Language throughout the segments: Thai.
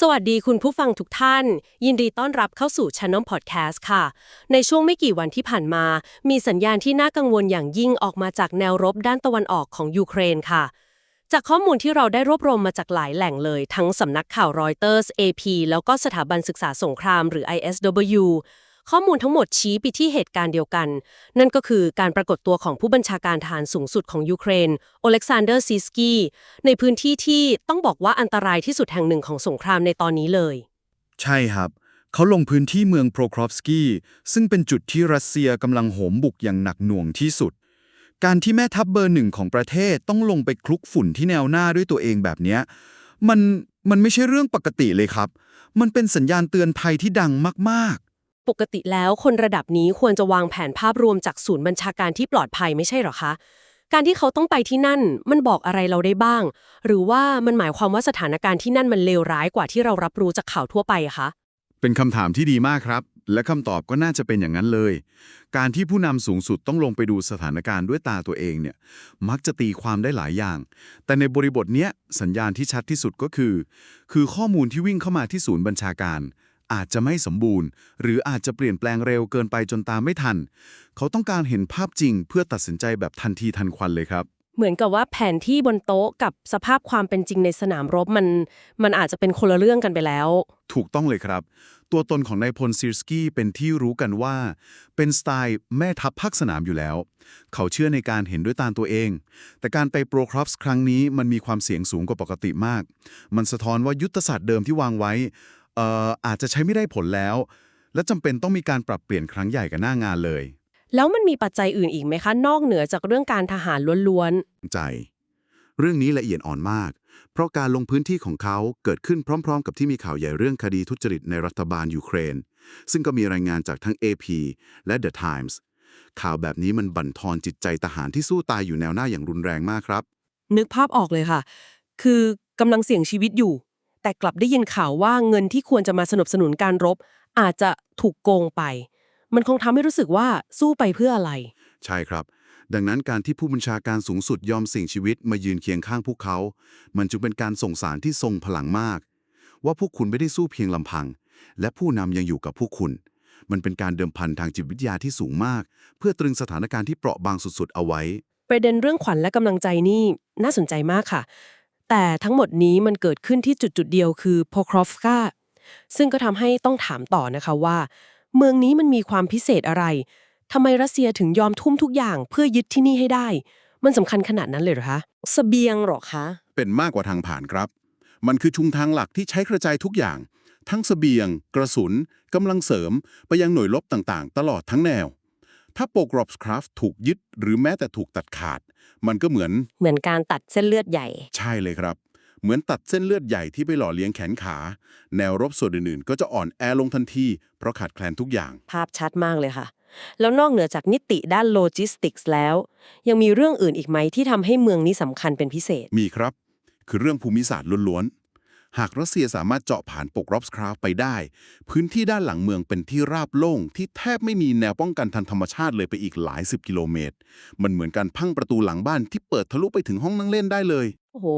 สวัสดีคุณผู้ฟังทุกท่าน ยินดีต้อนรับเข้าสู่ Channel Podcast ค่ะ ในช่วงไม่กี่วันที่ผ่านมา มีสัญญาณที่น่ากังวลอย่างยิ่งออกมาจากแนวรบด้านตะวันออกของยูเครนค่ะ จากข้อมูลที่เราได้รวบรวมมาจากหลายแหล่งเลย ทั้งสำนักข่าวรอยเตอร์ส AP แล้วก็สถาบันศึกษาสงครามหรือ ISW ข้อมูลทั้งหมดชี้ไปที่เหตุการณ์เดียวกัน นั่นก็คือการปรากฏตัวของผู้บัญชาการทหารสูงสุดของยูเครนโอเล็กซานเดอร์ซิสกี้ในพื้นที่ที่ต้องบอกว่าอันตรายที่สุดแห่งหนึ่งของสงครามในตอนนี้เลย ใช่ครับ เขาลงพื้นที่เมืองโพรครอฟสกี้ซึ่งเป็นจุดที่รัสเซียกำลังโหมบุกอย่างหนักหน่วงที่สุด การที่แม่ทัพเบอร์หนึ่งของประเทศต้องลงไปคลุกฝุ่นที่แนวหน้าด้วยตัวเองแบบนี้มันมันไม่ใช่เรื่องปกติเลยครับ มันเป็นสัญญาณเตือนภัยที่ดังมากๆ ปกติแล้วคนระดับนี้ควรจะวางแผนภาพรวมจากศูนย์บัญชาการที่ปลอดภัยไม่ใช่หรอคะ การที่เขาต้องไปที่นั่นมันบอกอะไรเราได้บ้าง หรือว่ามันหมายความว่าสถานการณ์ที่นั่นมันเลวร้ายกว่าที่เรารับรู้จากข่าวทั่วไปคะเป็นคำถามที่ดีมากครับ และคำตอบก็น่าจะเป็นอย่างนั้นเลย การที่ผู้นำสูงสุดต้องลงไปดูสถานการณ์ด้วยตาตัวเองเนี่ย มักจะตีความได้หลายอย่าง แต่ในบริบทเนี้ยสัญญาณที่ชัดที่สุดก็คือ คือข้อมูลที่วิ่งเข้ามาที่ศูนย์บัญชาการ อาจจะไม่สมบูรณ์ หรืออาจจะเปลี่ยนแปลงเร็วเกินไปจนตามไม่ทัน เขาต้องการเห็นภาพจริง เพื่อตัดสินใจแบบทันทีทันควันเลยครับ เหมือนกับว่าแผนที่บนโต๊ะกับสภาพความเป็นจริงในสนามรบมัน มันอาจจะเป็นคนละเรื่องกันไปแล้ว ถูกต้องเลยครับ ตัวตนของนายพลซิร์สกี้เป็นที่รู้กันว่า เป็นสไตล์แม่ทัพภาคสนามอยู่แล้ว เขาเชื่อในการเห็นด้วยตาตัวเอง แต่การไปโปรครอปส์ครั้งนี้มันมีความเสี่ยงสูงกว่าปกติมาก มันสะท้อนว่ายุทธศาสตร์เดิมที่วางไว้เอ่ออาจจะใช้ไม่ได้ผลแล้ว และจำเป็นต้องมีการปรับเปลี่ยนครั้งใหญ่กับหน้างานเลย แล้วมันมีปัจจัยอื่นอีกไหมคะ นอกเหนือจากเรื่องการทหารล้วนใจ เรื่องนี้ละเอียดอ่อนมาก เพราะการลงพื้นที่ของเขาเกิดขึ้นพร้อม ๆ กับที่มีข่าวใหญ่เรื่องคดีทุจริตในรัฐบาลยูเครน ซึ่งก็มีรายงานจากทั้ง AP และ The Times ข่าวแบบนี้มันบั่นทอนจิตใจทหารที่สู้ตายอยู่แนวหน้าอย่างรุนแรงมากครับๆนึกภาพออกเลยค่ะ คือกำลังเสี่ยงชีวิตอยู่ แต่กลับได้ยินข่าวว่าเงินที่ควรจะมาสนับสนุนการรบ อาจจะถูกโกงไป มันคงทำให้รู้สึกว่าสู้ไปเพื่ออะไร ใช่ครับ ดังนั้นการที่ผู้บัญชาการสูงสุดยอมเสี่ยงชีวิตมายืนเคียงข้างพวกเขา มันจึงเป็นการส่งสารที่ทรงพลังมาก ว่าพวกคุณไม่ได้สู้เพียงลำพัง และผู้นำยังอยู่กับพวกคุณ มันเป็นการเดิมพันทางจิตวิทยาที่สูงมาก เพื่อตรึงสถานการณ์ที่เปราะบางสุดๆ เอาไว้ ประเด็นเรื่องขวัญและกำลังใจนี่น่าสนใจมากค่ะ แต่ทั้งหมดนี้มันเกิดขึ้นที่จุดจุดๆเดียวคือโพครอฟกาซึ่งก็ทำให้ต้องถามต่อนะคะว่า เมืองนี้มันมีความพิเศษอะไรทำไมรัสเซียถึงยอมทุ่มทุกอย่างเพื่อยึดที่นี่ให้ได้ มันสำคัญขนาดนั้นเลยเหรอคะเสบียงเหรอคะ เป็นมากกว่าทางผ่านครับ มันคือชุมทางหลักที่ใช้กระจายทุกอย่าง ทั้งเสบียง กระสุนกำลังเสริม ไปยังหน่วยรบต่างๆ ตลอดทั้งแนว ถ้าโปรกรอบสคราฟถูกยึดหรือแม้แต่ถูกตัดขาด มันก็เหมือน เหมือนการตัดเส้นเลือดใหญ่ ใช่เลยครับ เหมือนตัดเส้นเลือดใหญ่ที่ไปหล่อเลี้ยงแขนขา แนวรบส่วนอื่นๆ ก็จะอ่อนแอลงทันทีเพราะขาดแคลนทุกอย่าง ภาพชัดมากเลยค่ะ แล้วนอกเหนือจากนิติด้านโลจิสติกส์แล้ว ยังมีเรื่องอื่นอีกไหมที่ทำให้เมืองนี้สำคัญเป็นพิเศษ มีครับ คือเรื่องภูมิศาสตร์ล้วนๆ หากรัสเซียสามารถเจาะผ่านปกรอบสคราฟไปได้ พื้นที่ด้านหลังเมืองเป็นที่ราบโล่งที่แทบไม่มีแนวป้องกันทางธรรมชาติเลยไปอีกหลายสิบกิโลเมตร มันเหมือนการพังประตูหลังบ้านที่เปิดทะลุไปถึงห้องนั่งเล่นได้เลย โอ้โห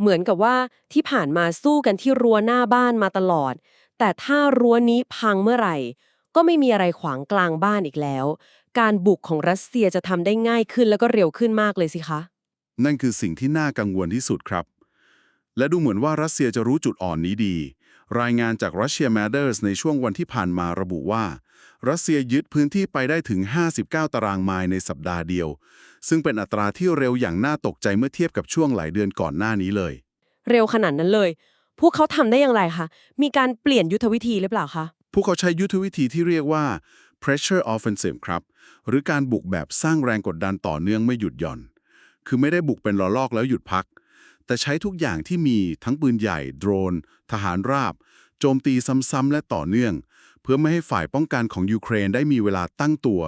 เหมือนกับว่าที่ผ่านมาสู้กันที่รั้วหน้าบ้านมาตลอด แต่ถ้ารั้วนี้พังเมื่อไหร่ ก็ไม่มีอะไรขวางกลางบ้านอีกแล้ว การบุกของรัสเซียจะทำได้ง่ายขึ้นแล้วก็เร็วขึ้นมากเลยสิคะ นั่นคือสิ่งที่น่ากังวลที่สุดครับ และดูเหมือนว่ารัสเซียจะรู้จุดอ่อนนี้ดี รายงานจาก Russia Matters ในช่วงวันที่ผ่านมาระบุว่า รัสเซียยึดพื้นที่ไปได้ถึง 59 ตารางไมล์ในสัปดาห์เดียว ซึ่งเป็นอัตราที่เร็วอย่างน่าตกใจเมื่อเทียบกับช่วงหลายเดือนก่อนหน้านี้เลย เร็วขนาดนั้นเลย พวกเขาทำได้อย่างไรคะ มีการเปลี่ยนยุทธวิธีหรือเปล่าคะ พวกเขาใช้ยุทธวิธีที่เรียกว่า pressure offensive ครับ หรือการบุกแบบสร้างแรงกดดันต่อเนื่องไม่หยุดหย่อน คือไม่ได้บุกเป็นระลอกแล้วหยุดพัก แต่ใช้ทุกอย่างที่มีทั้งปืนใหญ่ โดรน ทหารราบ โจมตีซ้ำๆและต่อเนื่อง เพื่อไม่ให้ฝ่ายป้องกันของยูเครนได้มีเวลาตั้งตัว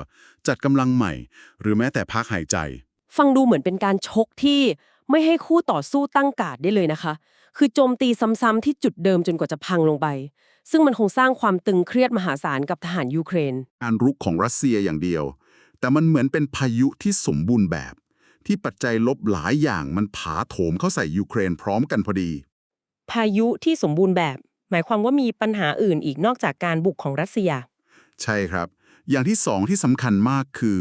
จัดกำลังใหม่ หรือแม้แต่พักหายใจ ฟังดูเหมือนเป็นการชกที่ไม่ให้คู่ต่อสู้ตั้งการ์ดได้เลยนะคะ คือโจมตีซ้ำๆที่จุดเดิมจนกว่าจะพังลงไป ซึ่งมันคงสร้างความตึงเครียดมหาศาลกับทหารยูเครน การรุกของรัสเซียอย่างเดียว แต่มันเหมือนเป็นพายุที่สมบูรณ์แบบ ที่ปัจจัยลบหลายอย่างมันผาโถมเข้าใส่ยูเครนพร้อมกันพอดี พายุที่สมบูรณ์แบบ หมายความว่ามีปัญหาอื่นอีกนอกจากการบุกของรัสเซีย ใช่ครับ อย่างที่สองที่สำคัญมากคือ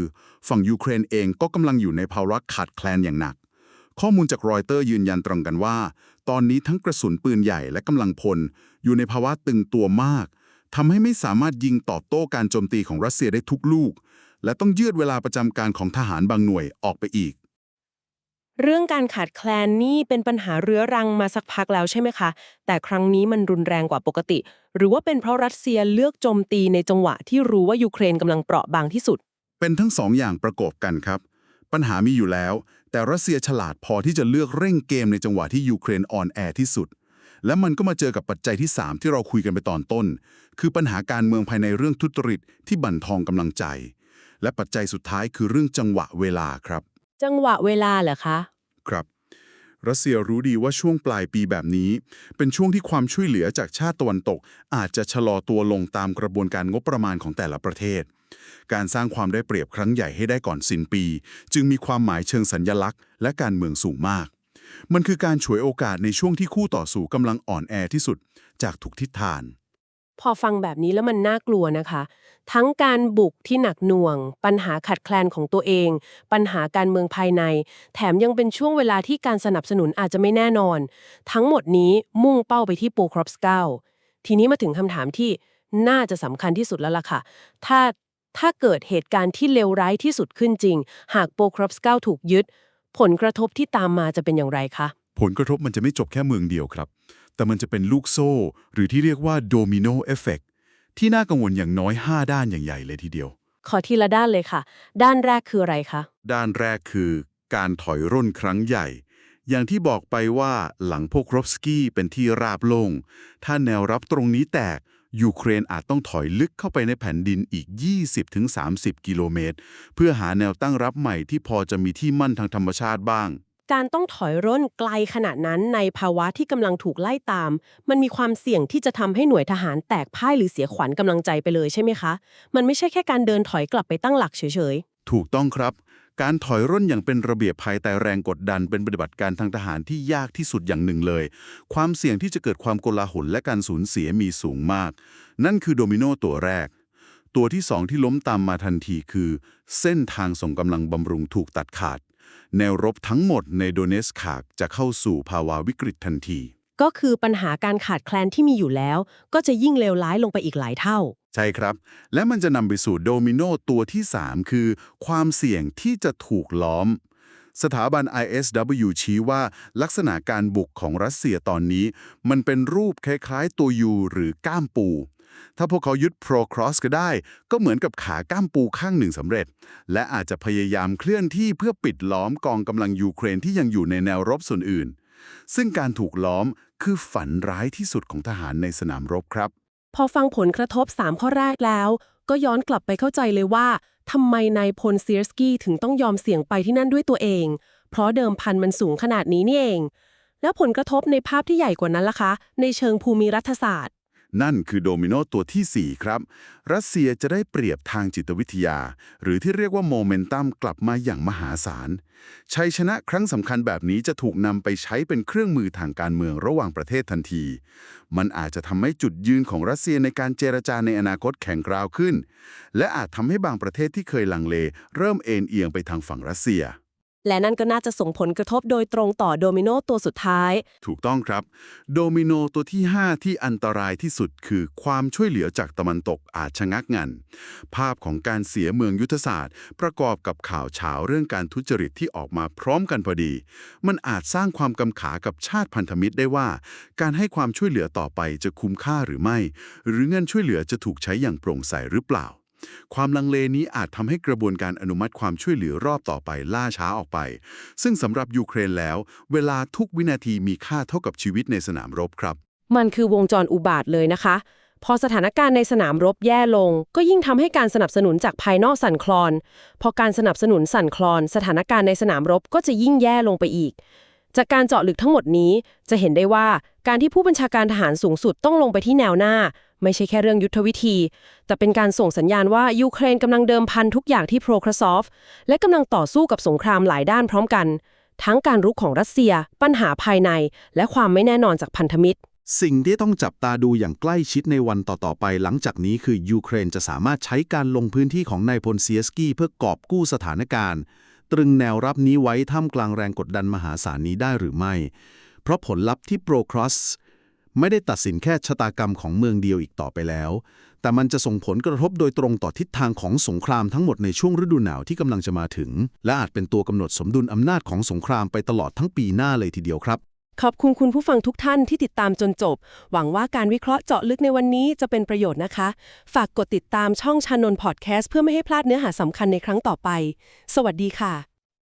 ฝั่งยูเครนเองก็กำลังอยู่ในภาวะขาดแคลนอย่างหนัก ข้อมูลจากรอยเตอร์ยืนยันตรงกันว่า ตอนนี้ทั้งกระสุนปืนใหญ่และกำลังพล อยู่ในภาวะตึงตัวมากทำให้ไม่สามารถยิงตอบโต้การโจมตีของรัสเซียได้ทุกลูก และต้องยืดเวลาประจำการของทหารบางหน่วยออกไปอีก เรื่องการขาดแคลนนี่เป็นปัญหาเรื้อรังมาสักพักแล้วใช่ไหมคะ แต่ครั้งนี้มันรุนแรงกว่าปกติ หรือว่าเป็นเพราะรัสเซียเลือกโจมตีในจังหวะที่รู้ว่ายูเครนกำลังเปราะบางที่สุด เป็นทั้งสองอย่างประกอบกันครับ ปัญหามีอยู่แล้ว แต่รัสเซียฉลาดพอที่จะเลือกเร่งเกมในจังหวะที่ยูเครนอ่อนแอที่สุด และมันก็มาเจอกับปัจจัยที่ 3 ที่เราคุยกันไปตอนต้น คือปัญหาการเมืองภายในเรื่องทุจริตที่บั่นทองกำลังใจ และปัจจัยสุดท้ายคือเรื่องจังหวะเวลาครับ จังหวะเวลาเหรอคะ ครับ รัสเซียรู้ดีว่าช่วงปลายปีแบบนี้ เป็นช่วงที่ความช่วยเหลือจากชาติตะวันตก อาจจะชะลอตัวลงตามกระบวนการงบประมาณของแต่ละประเทศ การสร้างความได้เปรียบครั้งใหญ่ให้ได้ก่อนสิ้นปี จึงมีความหมายเชิงสัญญลักษณ์ และการเมืองสูงมาก มันคือการฉวยโอกาสในช่วงที่คู่ต่อสู้กำลังอ่อนแอที่สุด จากทุกทิศทาง พอฟังแบบนี้แล้วมันน่ากลัวนะคะ ทั้งการบุกที่หนักหน่วง ปัญหาขัดแคลนของตัวเอง ปัญหาการเมืองภายใน แถมยังเป็นช่วงเวลาที่การสนับสนุนอาจจะไม่แน่นอน ทั้งหมดนี้มุ่งเป้าไปที่โปครอปสเกาทีนี้มาถึงคำถามที่น่าจะสำคัญที่สุดแล้วล่ะค่ะ ถ้าถ้าเกิดเหตุการณ์ที่เลวร้ายที่สุดขึ้นจริง หากโปครอปสเกาถูกยึด ผลกระทบที่ตามมาจะเป็นอย่างไรคะผลกระทบมันจะไม่จบแค่เมืองเดียวครับ แต่มันจะเป็นลูกโซ่ หรือที่เรียกว่าโดมิโนเอฟเฟกที่น่ากังวลอย่างน้อย 5 ด้านอย่างใหญ่เลยทีเดียว ขอทีละด้านเลยค่ะ ด้านแรกคืออะไรคะ ด้านแรกคือการถอยร่นครั้งใหญ่ อย่างที่บอกไปว่าหลังพวกรบสกี้เป็นที่ราบโล่ง ถ้าแนวรับตรงนี้แตก ยูเครนอาจต้องถอยลึกเข้าไปในแผ่นดินอีก 20-30 กิโลเมตร เพื่อหาแนวตั้งรับใหม่ที่พอจะมีที่มั่นทางธรรมชาติบ้าง การต้องถอยร่นไกลขนาดนั้นในภาวะที่กำลังถูกไล่ตาม มันมีความเสี่ยงที่จะทำให้หน่วยทหารแตกพ่ายหรือเสียขวัญกำลังใจไปเลยใช่ไหมคะ มันไม่ใช่แค่การเดินถอยกลับไปตั้งหลักเฉยๆ ถูกต้องครับ การถอยร่นอย่างเป็นระเบียบภายใต้แรงกดดันเป็นปฏิบัติการทางทหารที่ยากที่สุดอย่างหนึ่งเลย ความเสี่ยงที่จะเกิดความโกลาหลและการสูญเสียมีสูงมาก นั่นคือโดมิโนตัวแรก ตัวที่สองที่ล้มตามมาทันทีคือ เส้นทางส่งกำลังบำรุงถูกตัดขาด แนวรบทั้งหมดในโดเนสคากจะเข้าสู่ภาวะวิกฤตทันทีๆก็คือปัญหาการขาดแคลนที่มีอยู่แล้ว ก็จะยิ่งเลวร้ายลงไปอีกหลายเท่า ใช่ครับ และมันจะนำไปสู่โดมิโนตัวที่ 3 คือ ความเสี่ยงที่จะถูกล้อม สถาบัน ISW ชี้ว่าลักษณะการบุกของรัสเซียตอนนี้ มันเป็นรูปคล้ายๆตัวยูหรือก้ามปู ถ้าพวกเขายึดโปรครอสก็ได้ ก็เหมือนกับขาก้ามปูข้างหนึ่งสำเร็จ และอาจจะพยายามเคลื่อนที่เพื่อปิดล้อมกองกำลังยูเครนที่ยังอยู่ในแนวรบส่วนอื่น ซึ่งการถูกล้อมคือฝันร้ายที่สุดของทหารในสนามรบครับ พอฟังผลกระทบ 3 ข้อแรกแล้ว ก็ย้อนกลับไปเข้าใจเลยว่าทำไมนายพลเซียร์สกี้ถึงต้องยอมเสี่ยงไปที่นั่นด้วยตัวเอง เพราะเดิมพันมันสูงขนาดนี้นี่เอง แล้วผลกระทบในภาพที่ใหญ่กว่านั้นล่ะคะ ในเชิงภูมิรัฐศาสตร์ นั่นคือโดมิโนตัวทีสี่ 4 ครับ รัสเซียจะได้เปรียบทางจิตวิทยา หรือที่เรียกว่าโมเมนตัมกลับมาอย่างมหาศาล ชัยชนะครั้งสำคัญแบบนี้จะถูกนำไปใช้เป็นเครื่องมือทางการเมืองระหว่างประเทศทันที มันอาจจะทำให้จุดยืนของรัสเซียในการเจรจาในอนาคตแข็งกร้าวขึ้น และอาจทำให้บางประเทศที่เคยลังเล เริ่มเอ็นเอียงไปทางฝั่งรัสเซีย และนั่นก็น่าจะส่งผลกระทบโดยตรงต่อโดมิโนตัวสุดท้าย ถูกต้องครับ โดมิโนตัวที่ 5 ที่อันตรายที่สุดคือความช่วยเหลือจากตะวันตกอาจชะงักงัน ภาพของการเสียเมืองยุทธศาสตร์ ประกอบกับข่าวเฉาเรื่องการทุจริตที่ออกมาพร้อมกันพอดี มันอาจสร้างความกำขากับชาติพันธมิตรได้ว่า การให้ความช่วยเหลือต่อไปจะคุ้มค่าหรือไม่ หรือเงินช่วยเหลือจะถูกใช้อย่างโปร่งใสหรือเปล่า ความลังเลนี้อาจทำให้กระบวนการอนุมัติความช่วยเหลือรอบต่อไปล่าช้าออกไป ซึ่งสำหรับยูเครนแล้ว เวลาทุกวินาทีมีค่าเท่ากับชีวิตในสนามรบครับ มันคือวงจรอุบาทเลยนะคะ พอสถานการณ์ในสนามรบแย่ลง ก็ยิ่งทำให้การสนับสนุนจากภายนอกสั่นคลอน พอการสนับสนุนสั่นคลอน สถานการณ์ในสนามรบก็จะยิ่งแย่ลงไปอีก จากการเจาะลึกทั้งหมดนี้ จะเห็นได้ว่าการที่ผู้บัญชาการทหารสูงสุดต้องลงไปที่แนวหน้า ไม่ใช่แค่เรื่องยุทธวิธี แต่เป็นการส่งสัญญาณว่ายูเครนกำลังเดิมพันทุกอย่างที่โปรครซอฟและกำลังต่อสู้กับสงครามหลายด้านพร้อมกัน ทั้งการรุกของรัสเซีย ปัญหาภายใน และความไม่แน่นอนจากพันธมิตร สิ่งที่ต้องจับตาดูอย่างใกล้ชิดในวันต่อๆไป หลังจากนี้คือยูเครนจะสามารถใช้การลงพื้นที่ของนายพลเซียสกี้เพื่อกอบกู้สถานการณ์ ตรึงแนวรับนี้ไว้ท่ามกลางแรงกดดันมหาศาลนี้ได้หรือไม่ เพราะผลลัพธ์ที่โปรครอสไม่ได้ตัดสินแค่ชะตากรรมของเมืองเดียวอีกต่อไปแล้ว แต่มันจะส่งผลกระทบโดยตรงต่อทิศทางของสงครามทั้งหมดในช่วงฤดูหนาวที่กำลังจะมาถึง และอาจเป็นตัวกำหนดสมดุลอำนาจของสงครามไปตลอดทั้งปีหน้าเลยทีเดียวครับ ขอบคุณคุณผู้ฟังทุกท่านที่ติดตามจนจบ หวังว่าการวิเคราะห์เจาะลึกในวันนี้จะเป็นประโยชน์นะคะ ฝากกดติดตามช่องชานนพอดแคสต์เพื่อไม่ให้พลาดเนื้อหาสำคัญในครั้งต่อไป สวัสดีค่ะ